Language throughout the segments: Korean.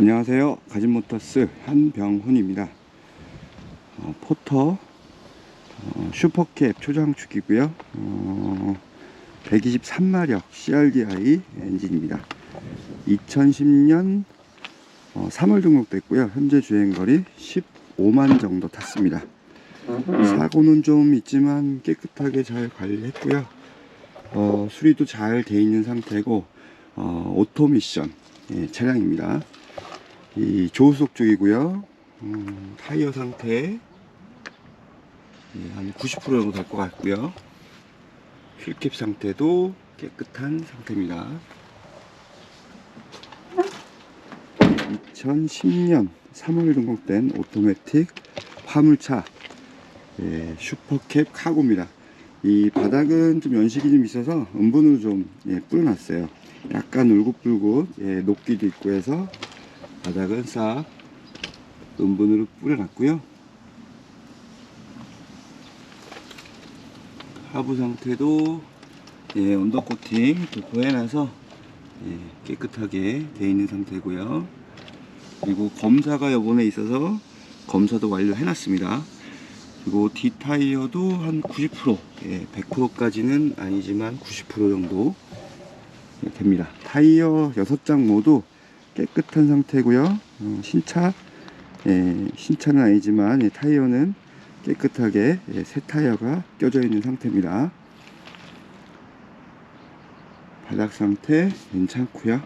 안녕하세요. 가진모터스 한병훈입니다. 어, 포터 어, 슈퍼캡 초장축이고요. 어, 123마력 CRDI 엔진입니다. 2010년 3월 등록됐고요. 현재 주행거리 15만 정도 탔습니다. 사고는 좀 있지만 깨끗하게 잘 관리했고요. 어, 수리도 잘 돼 있는 상태고 어, 오토미션 예, 차량입니다. 이 조수석 쪽이고요. 음, 타이어 상태 예, 한90% 정도 될 것 같고요. 휠캡 상태도 깨끗한 상태입니다. 2010년 3월 등록된 오토매틱 화물차 예, 슈퍼캡 카고입니다. 이 바닥은 좀 연식이 좀 있어서 음분으로 좀 예, 뿌려놨어요. 약간 울긋불긋 예, 녹기도 있고 해서 바닥은 싹 음분으로 뿌려놨고요. 하부 상태도 예, 언더 코팅 도포 해놔서 예, 깨끗하게 되어 있는 상태고요. 그리고 검사가 요번에 있어서 검사도 완료해놨습니다. 그리고 뒷타이어도 한 90% 예, 100%까지는 아니지만 90% 정도 예, 됩니다. 타이어 6장 모두 깨끗한 상태고요. 어, 신차 예, 신차는 아니지만 예, 타이어는 깨끗하게 예, 새 타이어가 껴져 있는 상태입니다. 바닥 상태 괜찮고요.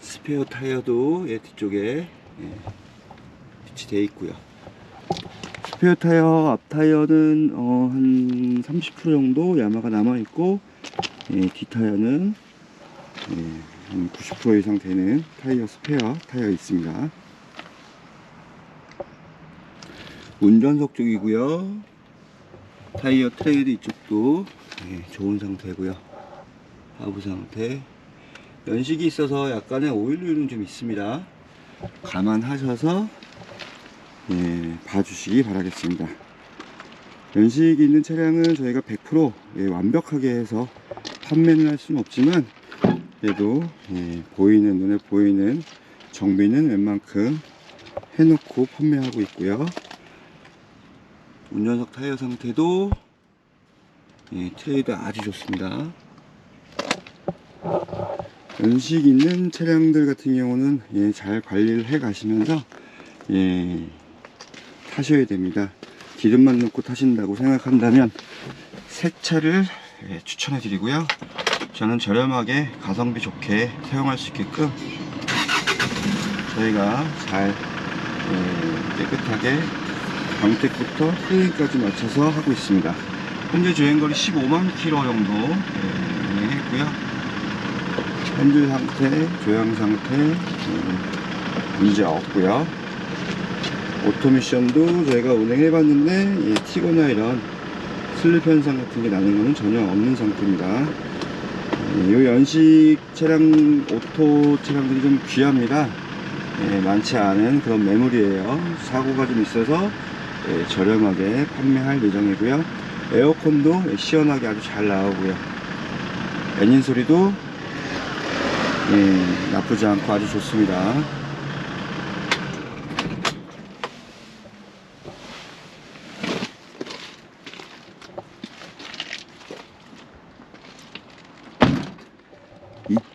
스페어 타이어도 예, 뒤쪽에 예, 비치되어 있고요. 스페어 타이어 앞 타이어는 어, 한 30% 정도 야마가 남아 있고 예, 뒷 타이어는 예, 한90% 이상 되는 타이어 스페어 타이어 있습니다. 운전석 쪽이고요. 타이어 트레이드 이쪽도 예, 좋은 상태고요. 하부 상태. 연식이 있어서 약간의 오일류는 좀 있습니다. 감안하셔서 예, 봐주시기 바라겠습니다. 연식이 있는 차량은 저희가 100% 예, 완벽하게 해서 판매는 할 수는 없지만 그래도 예, 보이는 눈에 보이는 정비는 웬만큼 해놓고 판매하고 있고요. 운전석 타이어 상태도 예, 트레이드 아주 좋습니다. 연식 있는 차량들 같은 경우는 예, 잘 관리를 해 가시면서 예, 타셔야 됩니다. 기름만 넣고 타신다고 생각한다면 새 차를 예, 추천해 드리고요. 저는 저렴하게 가성비 좋게 사용할 수 있게끔 저희가 잘 예, 깨끗하게 광택부터 프레임까지 맞춰서 하고 있습니다. 현재 주행거리 15만 킬로 정도 예, 운행했고요. 핸들 상태, 조향 상태 예, 문제 없고요. 오토미션도 저희가 운행해봤는데 예, 티거나 이런 슬립 현상 같은 게 나는 거는 전혀 없는 상태입니다. 이 연식 차량 오토 차량들이 좀 귀합니다. 예, 많지 않은 그런 매물이에요. 사고가 좀 있어서 예, 저렴하게 판매할 예정이고요. 에어컨도 예, 시원하게 아주 잘 나오고요. 엔진 소리도 예, 나쁘지 않고 아주 좋습니다.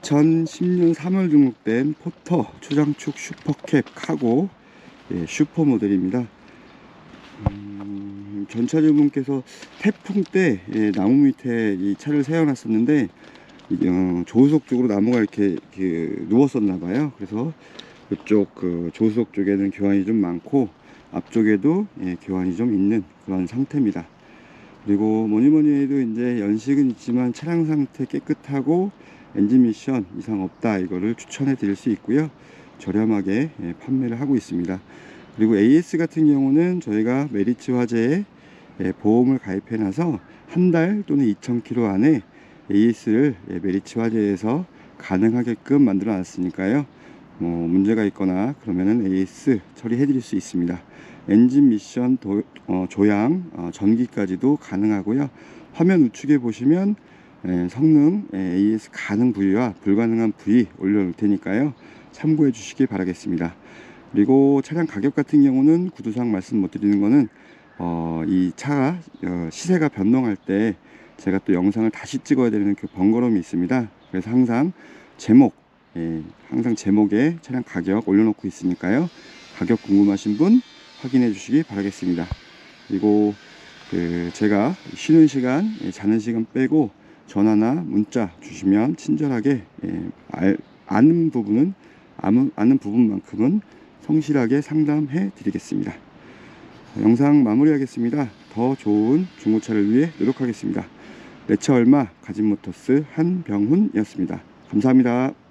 (2010년 3월) 등록된 포터 초장축 슈퍼캡 카고 예, 슈퍼 모델입니다 음, 전차주분께서 태풍 때 예, 나무 밑에 이 차를 세워놨었는데 어, 조수석 쪽으로 나무가 이렇게, 이렇게 누웠었나 봐요. 그래서 이쪽 그 조수석 쪽에는 교환이 좀 많고 앞쪽에도 예, 교환이 좀 있는 그런 상태입니다. 그리고 뭐니 뭐니 해도 이제 연식은 있지만 차량 상태 깨끗하고 엔진 미션 이상 없다 이거를 추천해 드릴 수 있고요. 저렴하게 예, 판매를 하고 있습니다. 그리고 AS 같은 경우는 저희가 메리츠 화재에 예, 보험을 가입해 놔서 한 달 또는 2,000km 안에 AS를 예, 메리츠 화재에서 가능하게끔 만들어 놨으니까요. 뭐 문제가 있거나 그러면은 AS 처리해 드릴 수 있습니다. 엔진 미션 도, 어, 조향 어, 전기까지도 가능하고요. 화면 우측에 보시면 예, 성능 예, AS 가능 부위와 불가능한 부위 올려놓을 테니까요. 참고해 주시기 바라겠습니다. 그리고 차량 가격 같은 경우는 구두상 말씀 못 드리는 거는 어, 이 차가 어, 시세가 변동할 때 제가 또 영상을 다시 찍어야 되는 그 번거로움이 있습니다. 그래서 항상 제목, 예, 항상 제목에 차량 가격 올려놓고 있으니까요. 가격 궁금하신 분 확인해 주시기 바라겠습니다. 그리고 그 제가 쉬는 시간, 예, 자는 시간 빼고 전화나 문자 주시면 친절하게 예, 알, 아는 부분은 아무, 아는 부분만큼은 성실하게 상담해 드리겠습니다. 영상 마무리하겠습니다. 더 좋은 중고차를 위해 노력하겠습니다. 내 차 얼마 가진모터스 한병훈이었습니다. 감사합니다.